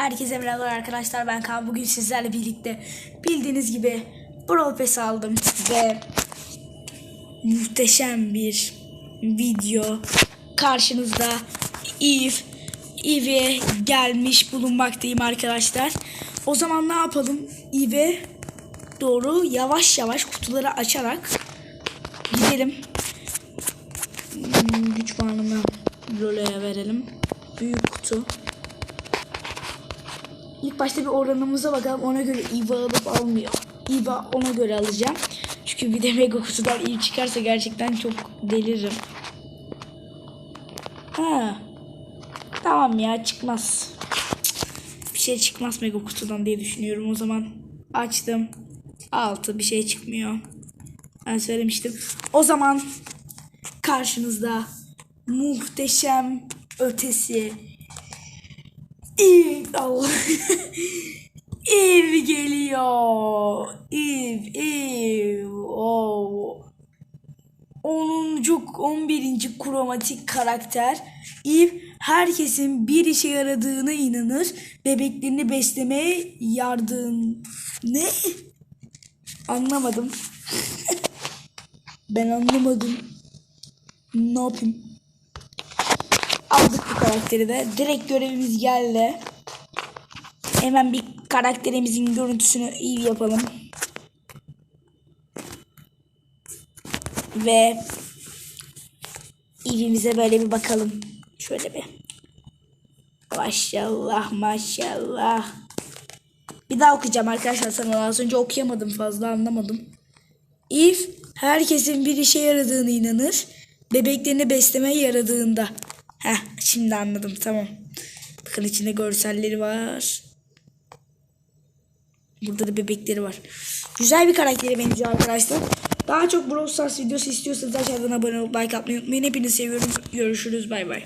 Herkese merhabalar arkadaşlar ben Kaan bugün sizlerle birlikte bildiğiniz gibi Brawl Pass aldım ve muhteşem bir video karşınızda Eve Eve gelmiş bulunmaktayım arkadaşlar. O zaman ne yapalım? Eve doğru yavaş yavaş kutuları açarak gidelim. Hmm, Güç puanını Lola'ya verelim. Büyük kutu. İlk başta bir oranımıza bakalım. Ona göre IVA alıp almıyor. IVA ona göre alacağım. Çünkü bir de mega kutudan iyi çıkarsa gerçekten çok deliririm. Ha. Tamam ya çıkmaz. Bir şey çıkmaz mega kutudan diye düşünüyorum. O zaman açtım. Altı bir şey çıkmıyor. Ben söylemiştim. O zaman karşınızda muhteşem ötesi Ev Allah. ev geliyor. Ev ev. Oh. 10. 11. kromatik karakter. Eve herkesin bir işe yaradığına inanır. Bebeklerini beslemeye yardım. Ne? Anlamadım. ben anlamadım. Ne yapayım? Aldık bu karakteri de. Direkt görevimiz geldi. Hemen bir karakterimizin görüntüsünü iyi yapalım. Ve evimize böyle bir bakalım. Şöyle bir. Maşallah maşallah. Bir daha okuyacağım arkadaşlar sana. Az önce okuyamadım fazla anlamadım. If herkesin bir işe yaradığını inanır. Bebeklerini beslemeye yaradığında. Heh şimdi anladım tamam. Bakın içinde görselleri var. Burada da bebekleri var. Güzel bir karaktere benziyor arkadaşlar. Daha çok Brawl Stars videosu istiyorsanız aşağıdan abone olup like atmayı unutmayın. Hepinizi seviyorum. Görüşürüz bay bay.